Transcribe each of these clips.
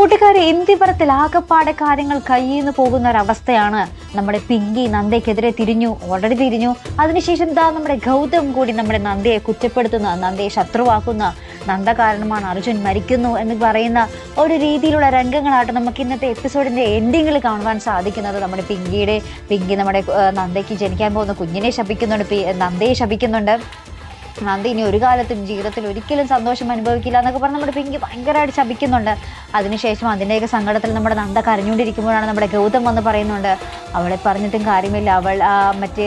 കൂട്ടുകാരെ ഇന്ത്യപുരത്തിൽ ആകപ്പാടെ കാര്യങ്ങൾ കയ്യിൽ നിന്ന് പോകുന്ന ഒരവസ്ഥയാണ് നമ്മുടെ പിങ്കി നന്ദയ്ക്കെതിരെ തിരിഞ്ഞു ഓൾറെഡി തിരിഞ്ഞു. അതിനുശേഷം എന്താ നമ്മുടെ ഗൗതം കൂടി നമ്മുടെ നന്ദയെ കുറ്റപ്പെടുത്തുന്ന നന്ദയെ ശത്രുവാക്കുന്ന നന്ദ കാരണമാണ് അർജുൻ മരിക്കുന്നു എന്ന് പറയുന്ന ഒരു രീതിയിലുള്ള രംഗങ്ങളായിട്ട് നമുക്ക് ഇന്നത്തെ എപ്പിസോഡിന്റെ എൻഡിങ്ങിൽ കാണുവാൻ സാധിക്കുന്നത്. നമ്മുടെ പിങ്കിയുടെ പിങ്കി നമ്മുടെ നന്ദയ്ക്ക് ജനിക്കാൻ പോകുന്ന കുഞ്ഞിനെ ശപിക്കുന്നുണ്ട് നന്ദയെ ശപിക്കുന്നുണ്ട്. നന്ദി. ഇനി ഒരു കാലത്തും ജീവിതത്തിൽ ഒരിക്കലും സന്തോഷം അനുഭവിക്കില്ല എന്നൊക്കെ പറഞ്ഞ് നമ്മുടെ പിങ്കി ഭയങ്കരമായിട്ട് ശപിക്കുന്നുണ്ട്. അതിനുശേഷം അതിന്റെയൊക്കെ സങ്കടത്തിൽ നമ്മുടെ നന്ദ കരഞ്ഞുകൊണ്ടിരിക്കുമ്പോഴാണ് നമ്മുടെ ഗൗതം വന്ന് പറയുന്നുണ്ട്. അവളെ പറഞ്ഞിട്ടും കാര്യമില്ല. അവൾ മറ്റേ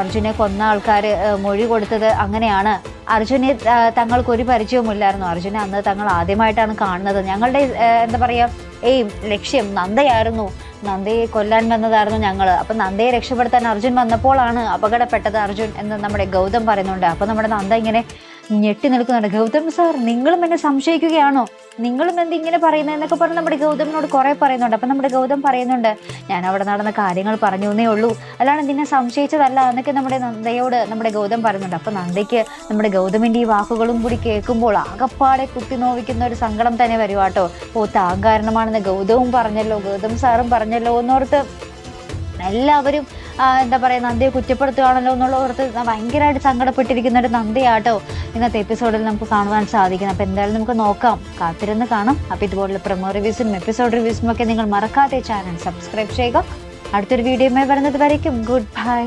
അർജുനെ കൊന്ന ആൾക്കാർ മൊഴി കൊടുത്തത് അങ്ങനെയാണ്. അർജുനെ തങ്ങൾക്ക് ഒരു പരിചയവുമില്ലായിരുന്നു. അർജുനെ അന്ന് തങ്ങൾ ആദ്യമായിട്ടാണ് കാണുന്നത്. ഞങ്ങളുടെ എന്താ പറയുക എയിം ലക്ഷ്യം നന്ദയായിരുന്നു. നന്ദയെ കൊല്ലാൻ വന്നതായിരുന്നു ഞങ്ങൾ അപ്പം നന്ദയെ രക്ഷപ്പെടുത്താൻ അർജുൻ വന്നപ്പോഴാണ് അപകടപ്പെട്ടത് അർജുൻ എന്ന് നമ്മുടെ ഗൗതം പറയുന്നുണ്ട്. അപ്പം നമ്മുടെ നന്ദ ഇങ്ങനെ ഞെട്ടി നിൽക്കുന്നുണ്ട്. ഗൗതം സാർ നിങ്ങളും എന്നെ സംശയിക്കുകയാണോ? നിങ്ങളും എന്ത് ഇങ്ങനെ പറയുന്നതെന്നൊക്കെ പറഞ്ഞ് നമ്മുടെ ഗൗതമിനോട് കുറെ പറയുന്നുണ്ട്. അപ്പം നമ്മുടെ ഗൗതം പറയുന്നുണ്ട് ഞാൻ അവിടെ നടന്ന കാര്യങ്ങൾ പറഞ്ഞു എന്നേ ഉള്ളൂ. അല്ലാണ്ട് നിന്നെ സംശയിച്ചതല്ല എന്നൊക്കെ നമ്മുടെ നന്ദയോട് നമ്മുടെ ഗൗതം പറയുന്നുണ്ട്. അപ്പം നന്ദയ്ക്ക് നമ്മുടെ ഗൗതമിന്റെ ഈ വാക്കുകളും കൂടി കേൾക്കുമ്പോൾ ആകപ്പാടെ കുത്തി നോവിക്കുന്ന ഒരു സങ്കടം തന്നെ വരുവാട്ടോ ഓ താൻ കാരണമാണെന്ന് ഗൗതവും പറഞ്ഞല്ലോ ഗൗതം സാറും പറഞ്ഞല്ലോ എന്നോർത്ത് എല്ലാവരും എന്താ പറയുക നന്ദിയെ കുറ്റപ്പെടുത്തുകയാണല്ലോ എന്നുള്ള ഓർത്ത് ഭയങ്കരമായിട്ട് സങ്കടപ്പെട്ടിരിക്കുന്ന ഒരു നന്ദിയാട്ടോ. ഇന്നത്തെ എപ്പിസോഡിൽ നമുക്ക് കാണുവാൻ സാധിക്കുന്നത് അപ്പോൾ എന്തായാലും നമുക്ക് നോക്കാം. കാത്തിരുന്ന് കാണാം. അപ്പോൾ ഇതുപോലുള്ള പ്രൊമോ റിവ്യൂസും എപ്പിസോഡ് റിവ്യൂസും ഒക്കെ നിങ്ങൾ മറക്കാതെ ചാനൽ സബ്സ്ക്രൈബ് ചെയ്യുക. അടുത്തൊരു വീഡിയോയുമായി വരുന്നത് വരയ്ക്കും. Good bye